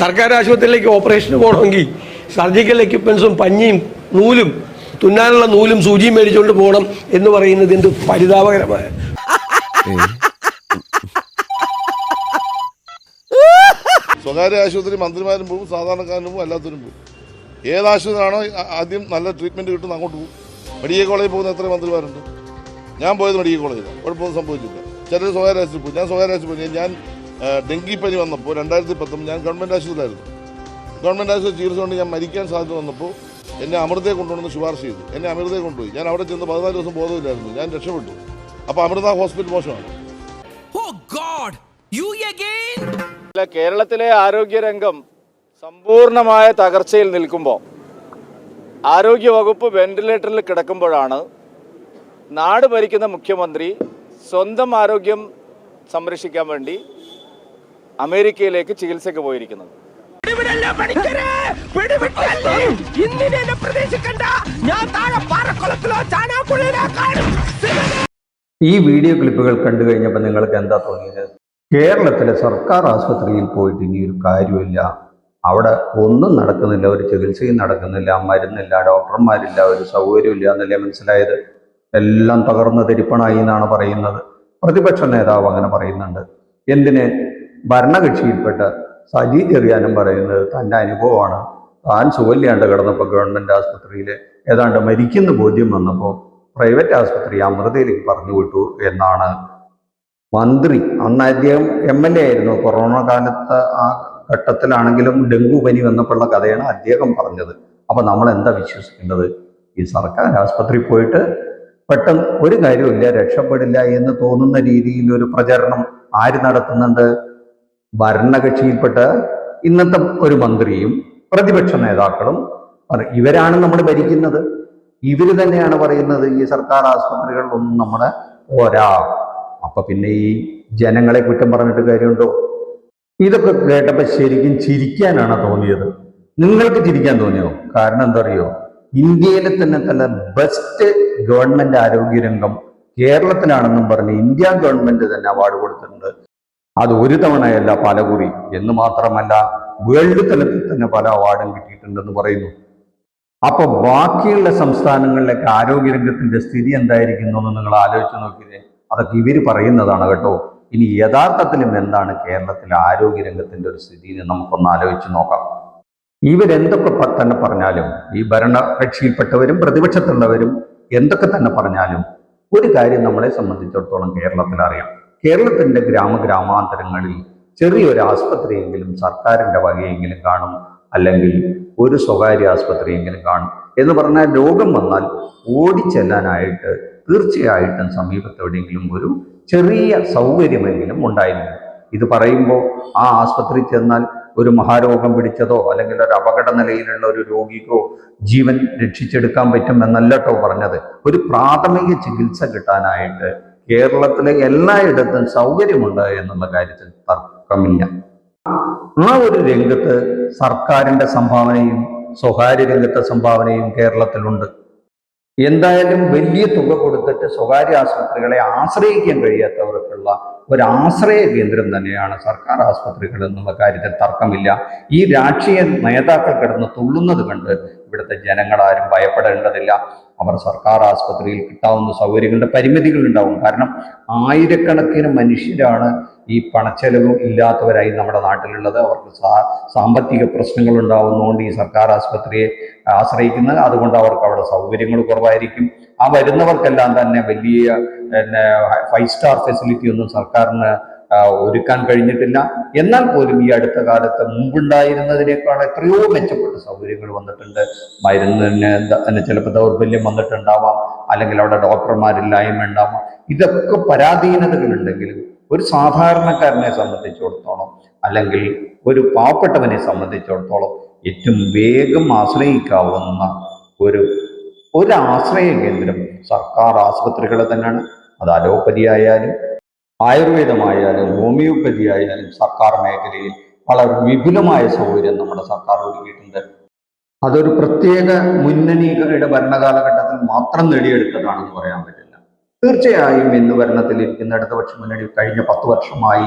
സർക്കാർ ആശുപത്രിയിലേക്ക് ഓപ്പറേഷന് പോകണമെങ്കിൽ സർജിക്കൽ എക്യുപ്മെൻസും പഞ്ഞിയും നൂലും തുന്നാനുള്ള നൂലും സൂചിയും മേടിച്ചുകൊണ്ട് പോകണം എന്ന് പറയുന്നത് എന്ത് പരിതാപകരമായ സ്വകാര്യ ആശുപത്രി മന്ത്രിമാരും പോകും സാധാരണക്കാരനും പോകും എല്ലാത്തിനും പോകും. ഏത് ആശുപത്രിയാണോ ആദ്യം നല്ല ട്രീറ്റ്മെന്റ് കിട്ടുന്ന അങ്ങോട്ട് പോകും. മെഡിക്കൽ കോളേജിൽ പോകുന്ന എത്ര മന്ത്രിമാരുണ്ട്. ഞാൻ പോയത് മെഡിക്കൽ കോളേജിലാണ്. കുഴപ്പമൊന്നും സംഭവിച്ചില്ല. ചിലർ സ്വകാര്യ ആശുപത്രി പോകും. ഞാൻ സ്വകാര്യ ആശുപത്രി ഞാൻ ഡെങ്കിപ്പനി വന്നപ്പോൾ രണ്ടായിരത്തി പത്തൊമ്പത് ഞാൻ ഗവൺമെന്റ് ആശുപത്രിയിലായിരുന്നു. ഗവൺമെന്റ് ആശുപത്രി ചികിത്സ കൊണ്ട് ഞാൻ മരിക്കാൻ സാധ്യത വന്നപ്പോൾ എന്നെ അമൃതയെ കൊണ്ടുവന്ന് ശുപാർശ ചെയ്തു. എന്നെ അമൃതയെ കൊണ്ടുപോയി. ഞാൻ അവിടെ ചെന്ന് പതിനാല് ദിവസം ബോധമില്ലായിരുന്നു. ഞാൻ രക്ഷപ്പെട്ടു. അപ്പോൾ അമൃത ഹോസ്പിറ്റൽ മോശമാണ്? കേരളത്തിലെ ആരോഗ്യരംഗം സമ്പൂർണമായ തകർച്ചയിൽ നിൽക്കുമ്പോൾ ആരോഗ്യവകുപ്പ് വെന്റിലേറ്ററിൽ കിടക്കുമ്പോഴാണ് നാട് ഭരിക്കുന്ന മുഖ്യമന്ത്രി സ്വന്തം ആരോഗ്യം സംരക്ഷിക്കാൻ വേണ്ടി അമേരിക്കയിലേക്ക് ചികിത്സയ്ക്ക് പോയിരിക്കുന്നത്. ഈ വീഡിയോ ക്ലിപ്പുകൾ കണ്ടു കഴിഞ്ഞപ്പോൾ നിങ്ങൾക്ക് എന്താ തോന്നിയത്? കേരളത്തിലെ സർക്കാർ ആശുപത്രിയിൽ പോയിട്ട് ഇനി ഒരു കാര്യമില്ല. അവിടെ ഒന്നും നടക്കുന്നില്ല ഒരു ചികിത്സയും നടക്കുന്നില്ല. മരുന്നില്ല ഡോക്ടർമാരില്ല ഒരു സൗകര്യമില്ല എന്നല്ലേ മനസ്സിലായത്? എല്ലാം തകർന്ന് തിരിപ്പണായി എന്നാണ് പറയുന്നത്. പ്രതിപക്ഷ നേതാവ് അങ്ങനെ പറയുന്നുണ്ട്. എന്തിന് ഭരണകക്ഷിയിൽപ്പെട്ട സജി ചെറിയാനും പറയുന്നത് തന്റെ അനുഭവമാണ്. താൻ സുഖമില്ലാണ്ട് കിടന്നപ്പോൾ ഗവൺമെന്റ് ആശുപത്രിയിൽ ഏതാണ്ട് മരിക്കുന്ന ബോധ്യം വന്നപ്പോൾ പ്രൈവറ്റ് ആശുപത്രി അമൃതയിലേക്ക് പറഞ്ഞു വിട്ടു എന്നാണ് മന്ത്രി. അന്ന് അദ്ദേഹം എം എൽ എ ആയിരുന്നു. കൊറോണ കാലത്ത് ആ ഘട്ടത്തിലാണെങ്കിലും ഡെങ്കു പനി വന്നപ്പോഴുള്ള കഥയാണ് അദ്ദേഹം പറഞ്ഞത്. അപ്പോൾ നമ്മൾ എന്താ വിശ്വസിക്കേണ്ടത്? ഈ സർക്കാർ ആശുപത്രി പോയിട്ട് പെട്ടെന്ന് ഒരു കാര്യമില്ല രക്ഷപ്പെടില്ല എന്ന് തോന്നുന്ന രീതിയിൽ ഒരു പ്രചരണം ആര് നടത്തുന്നുണ്ട്? ഭരണകക്ഷിയിൽപ്പെട്ട ഇന്നത്തെ ഒരു മന്ത്രിയും പ്രതിപക്ഷ നേതാക്കളും ഇവരാണ് നമ്മൾ ഭരിക്കുന്നത്. ഇവർ തന്നെയാണ് പറയുന്നത് ഈ സർക്കാർ ആശുപത്രികളിലൊന്നും നമ്മുടെ പോരാ. അപ്പൊ പിന്നെ ഈ ജനങ്ങളെ കുറ്റം പറഞ്ഞിട്ട് കാര്യമുണ്ടോ? ഇതൊക്കെ കേട്ടപ്പോൾ ശരിക്കും ചിരിക്കാനാണ് തോന്നിയത്. നിങ്ങൾക്ക് ചിരിക്കാൻ തോന്നിയോ? കാരണം എന്താ അറിയോ? ഇന്ത്യയിലെ തന്നെ തന്നെ ബെസ്റ്റ് ഗവൺമെന്റ് ആരോഗ്യരംഗം കേരളത്തിലാണെന്നും പറഞ്ഞ് ഇന്ത്യ ഗവൺമെന്റ് തന്നെ അവാർഡ് കൊടുത്തിട്ടുണ്ട്. അത് ഒരു തവണയല്ല പലകുറി എന്ന് മാത്രമല്ല വേൾഡ് തലത്തിൽ തന്നെ പല അവാർഡും കിട്ടിയിട്ടുണ്ടെന്ന് പറയുന്നു. അപ്പൊ ബാക്കിയുള്ള സംസ്ഥാനങ്ങളിലൊക്കെ ആരോഗ്യരംഗത്തിന്റെ സ്ഥിതി എന്തായിരിക്കുന്നു എന്ന് നിങ്ങൾ ആലോചിച്ച് നോക്കിയേ. അതൊക്കെ ഇവർ പറയുന്നതാണ് കേട്ടോ. ഇനി യഥാർത്ഥത്തിലും എന്താണ് കേരളത്തിലെ ആരോഗ്യരംഗത്തിന്റെ ഒരു സ്ഥിതി എന്ന് നമുക്കൊന്ന് ആലോചിച്ച് നോക്കാം. ഇവരെന്തൊക്കെ തന്നെ പറഞ്ഞാലും ഈ ഭരണകക്ഷിയിൽപ്പെട്ടവരും പ്രതിപക്ഷത്തുള്ളവരും എന്തൊക്കെ തന്നെ പറഞ്ഞാലും ഒരു കാര്യം നമ്മളെ സംബന്ധിച്ചിടത്തോളം കേരളത്തിൽ അറിയാം കേരളത്തിന്റെ ഗ്രാമഗ്രാമാന്തരങ്ങളിൽ ചെറിയൊരു ആസ്പത്രിയെങ്കിലും സർക്കാരിന്റെ വകയെങ്കിലും കാണും അല്ലെങ്കിൽ ഒരു സ്വകാര്യ ആസ്പത്രിയെങ്കിലും കാണും. എന്ന് പറഞ്ഞാൽ രോഗം വന്നാൽ ഓടിച്ചെല്ലാനായിട്ട് തീർച്ചയായിട്ടും സമീപത്തെവിടെയെങ്കിലും ഒരു ചെറിയ സൗകര്യമെങ്കിലും ഉണ്ടായിരുന്നു ഇത് പറയുമ്പോൾ ആ ആസ്പത്രി ചെന്നാൽ ഒരു മഹാരോഗം പിടിച്ചതോ അല്ലെങ്കിൽ ഒരു അപകട നിലയിലുള്ള ഒരു രോഗിക്കോ ജീവൻ രക്ഷിച്ചെടുക്കാൻ പറ്റും എന്നല്ല കേട്ടോ പറഞ്ഞത്. ഒരു പ്രാഥമിക ചികിത്സ കിട്ടാനായിട്ട് കേരളത്തിലെ എല്ലായിടത്തും സൗകര്യമുണ്ട് എന്നുള്ള കാര്യത്തിൽ തർക്കമില്ല. ആ ഒരു രംഗത്ത് സർക്കാരിന്റെ സംഭാവനയും സ്വകാര്യ രംഗത്തെ സംഭാവനയും കേരളത്തിലുണ്ട്. എന്തായാലും വലിയ തുക കൊടുത്തിട്ട് സ്വകാര്യ ആശുപത്രികളെ ആശ്രയിക്കാൻ കഴിയാത്തവർക്കുള്ള ഒരു ആശ്രയ കേന്ദ്രം തന്നെയാണ് സർക്കാർ ആശുപത്രികൾ എന്നുള്ള കാര്യത്തിൽ തർക്കമില്ല. ഈ രാഷ്ട്രീയ നേതാക്കൾ കിടന്ന് തുള്ളുന്നത് കണ്ട് ഇവിടുത്തെ ജനങ്ങളാരും ഭയപ്പെടേണ്ടതില്ല. അവർ സർക്കാർ ആശുപത്രിയിൽ കിട്ടാവുന്ന സൗകര്യങ്ങളുടെ പരിമിതികൾ ഉണ്ടാവും. കാരണം ആയിരക്കണക്കിന് മനുഷ്യരാണ് ഈ പണച്ചെലവും ഇല്ലാത്തവരായി നമ്മുടെ നാട്ടിലുള്ളത്. അവർക്ക് സാമ്പത്തിക പ്രശ്നങ്ങൾ ഉണ്ടാവുന്നതുകൊണ്ട് ഈ സർക്കാർ ആശുപത്രിയെ ആശ്രയിക്കുന്നത് അതുകൊണ്ട് അവർക്ക് അവിടെ സൗകര്യങ്ങൾ കുറവായിരിക്കും. ആ വരുന്നവർക്കെല്ലാം തന്നെ വലിയ പിന്നെ ഫൈവ് സ്റ്റാർ ഫെസിലിറ്റി ഒന്നും സർക്കാരിന് ഒരുക്കാൻ കഴിഞ്ഞിട്ടില്ല. എന്നാൽ പോലും ഈ അടുത്ത കാലത്ത് മുമ്പുണ്ടായിരുന്നതിനേക്കാൾ എത്രയോ മെച്ചപ്പെട്ട സൗകര്യങ്ങൾ വന്നിട്ടുണ്ട്. മരുന്നിന് ചിലപ്പോൾ ദൗർബല്യം വന്നിട്ടുണ്ടാവാം. അല്ലെങ്കിൽ അവിടെ ഡോക്ടർമാരില്ലായ്മ ഉണ്ടാവാം ഇതൊക്കെ പരാധീനതകളുണ്ടെങ്കിലും ഒരു സാധാരണക്കാരനെ സംബന്ധിച്ചിടത്തോളം അല്ലെങ്കിൽ ഒരു പാവപ്പെട്ടവനെ സംബന്ധിച്ചിടത്തോളം ഏറ്റവും വേഗം ആശ്രയിക്കാവുന്ന ഒരു ഒരു ആശ്രയ കേന്ദ്രം സർക്കാർ ആശുപത്രികൾ തന്നെയാണ്. അത് അലോപ്പതി ആയാലും ആയുർവേദമായാലും ഹോമിയോപ്പതി ആയാലും സർക്കാർ മേഖലയിൽ വളരെ വിപുലമായ സൗകര്യം നമ്മുടെ സർക്കാർ ഒരുക്കിയിട്ടുണ്ട്. അതൊരു പ്രത്യേക മുന്നണികളുടെ ഭരണകാലഘട്ടത്തിൽ മാത്രം നേടിയെടുത്തതാണെന്ന് പറയാൻ പറ്റില്ല തീർച്ചയായും ഇന്ന് ഭരണത്തിലിരിക്കുന്ന ഇടതുപക്ഷ മുന്നണി കഴിഞ്ഞ പത്ത് വർഷമായി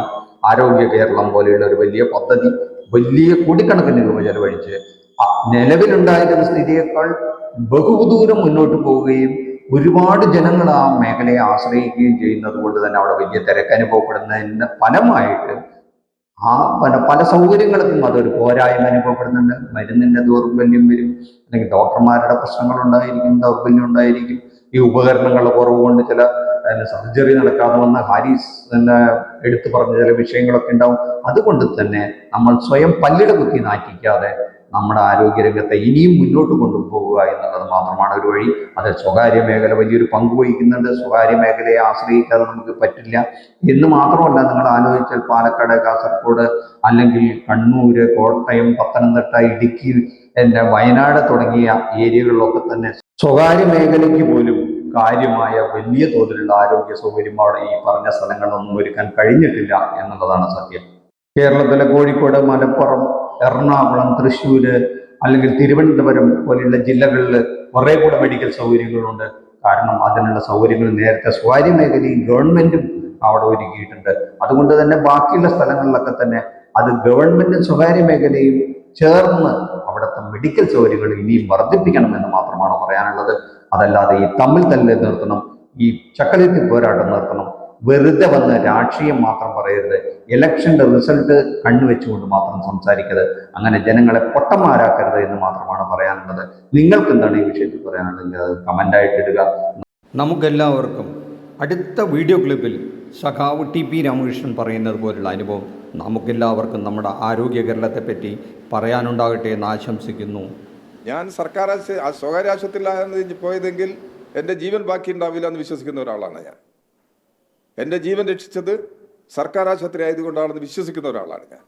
ആരോഗ്യ കേരളം പോലെയുള്ള ഒരു വലിയ പദ്ധതി വലിയ കോടിക്കണക്കിന് രൂപ ചെലവഴിച്ച് നിലവിലുണ്ടായിരുന്ന സ്ഥിതിയേക്കാൾ ബഹുദൂരം മുന്നോട്ട് പോവുകയും ഒരുപാട് ജനങ്ങൾ ആ മേഖലയെ ആശ്രയിക്കുകയും ചെയ്യുന്നത് കൊണ്ട് തന്നെ അവിടെ വലിയ തിരക്ക് അനുഭവപ്പെടുന്നതിന് ഫലമായിട്ട് ആ പല പല സൗകര്യങ്ങൾക്കും അതൊരു പോരായ്മ അനുഭവപ്പെടുന്നുണ്ട്. മരുന്നിന്റെ ദൗർബല്യം വരും. അല്ലെങ്കിൽ ഡോക്ടർമാരുടെ പ്രശ്നങ്ങൾ ഉണ്ടായിരിക്കും ദൗർബല്യം ഉണ്ടായിരിക്കും. ഈ ഉപകരണങ്ങളുടെ കുറവ് കൊണ്ട് ചില സർജറി നടക്കാതെ വന്ന ഹാരിസ് തന്നെ എടുത്തു പറഞ്ഞ ചില വിഷയങ്ങളൊക്കെ ഉണ്ടാവും. അതുകൊണ്ട് തന്നെ നമ്മൾ സ്വയം പല്ലിട കുത്തി നാറ്റിക്കാതെ നമ്മുടെ ആരോഗ്യരംഗത്തെ ഇനിയും മുന്നോട്ട് കൊണ്ടുപോകുക എന്നുള്ളത് മാത്രമാണ് ഒരു വഴി. അത് സ്വകാര്യ മേഖല വലിയൊരു പങ്ക് വഹിക്കുന്നുണ്ട്. സ്വകാര്യ മേഖലയെ ആശ്രയിക്കാതെ നമുക്ക് പറ്റില്ല. എന്ന് മാത്രമല്ല നിങ്ങൾ ആലോചിച്ചാൽ പാലക്കാട് കാസർഗോഡ് അല്ലെങ്കിൽ കണ്ണൂര് കോട്ടയം പത്തനംതിട്ട ഇടുക്കി എന്റെ വയനാട് തുടങ്ങിയ ഏരിയകളിലൊക്കെ തന്നെ സ്വകാര്യ മേഖലയ്ക്ക് പോലും കാര്യമായ വലിയ തോതിലുള്ള ആരോഗ്യ സൗകര്യം അവിടെ ഈ പറഞ്ഞ സ്ഥലങ്ങളിലൊന്നും ഒരുക്കാൻ കഴിഞ്ഞിട്ടില്ല എന്നുള്ളതാണ് സത്യം. കേരളത്തിലെ കോഴിക്കോട് മലപ്പുറം എറണാകുളം തൃശ്ശൂര് അല്ലെങ്കിൽ തിരുവനന്തപുരം പോലെയുള്ള ജില്ലകളിൽ കുറേ കൂടെ മെഡിക്കൽ സൗകര്യങ്ങളുണ്ട്. കാരണം അതിനുള്ള സൗകര്യങ്ങൾ നേരത്തെ സ്വകാര്യ മേഖലയും ഗവൺമെന്റും അവിടെ ഒരുക്കിയിട്ടുണ്ട്. അതുകൊണ്ട് തന്നെ ബാക്കിയുള്ള സ്ഥലങ്ങളിലൊക്കെ തന്നെ അത് ഗവൺമെന്റും സ്വകാര്യ മേഖലയും ചേർന്ന് മെഡിക്കൽ സൗകര്യങ്ങൾ ഇനിയും വർദ്ധിപ്പിക്കണമെന്ന് മാത്രമാണ് പറയാനുള്ളത്? അതല്ലാതെ ഈ തമ്മിൽ തല്ല് നിർത്തണം ഈ ചക്കലേറ്റ് പോരാട്ടം നിർത്തണം വെറുതെ വന്ന് രാഷ്ട്രീയം മാത്രം പറയരുത് ഇലക്ഷന്റെ റിസൾട്ട് കണ്ണുവെച്ചുകൊണ്ട് മാത്രം സംസാരിക്കരുത്. അങ്ങനെ ജനങ്ങളെ പൊട്ടന്മാരാക്കരുത് എന്ന് മാത്രമാണ് പറയാനുള്ളത്. നിങ്ങൾക്ക് എന്താണ് ഈ വിഷയത്തിൽ പറയാനുള്ളത് അത് കമന്റായിട്ട് ഇടുക. നമുക്കെല്ലാവർക്കും അടുത്ത വീഡിയോ ക്ലിപ്പിൽ സഖാവ് ടി പി രാമകൃഷ്ണൻ പറയുന്നത് പോലുള്ള അനുഭവം നമുക്കെല്ലാവർക്കും നമ്മുടെ ആരോഗ്യ കേരളത്തെപ്പറ്റി പറയാനുണ്ടാകട്ടെ എന്ന് ആശംസിക്കുന്നു. ഞാൻ സർക്കാർ സ്വകാര്യ ആശുപത്രിയിലാണ് പോയതെങ്കിൽ എന്റെ ജീവൻ ബാക്കി ഉണ്ടാവില്ല എന്ന് വിശ്വസിക്കുന്ന ഒരാളാണ് ഞാൻ. എന്റെ ജീവൻ രക്ഷിച്ചത് സർക്കാർ ആശുപത്രി ആയതുകൊണ്ടാണെന്ന് വിശ്വസിക്കുന്ന ഒരാളാണ് ഞാൻ.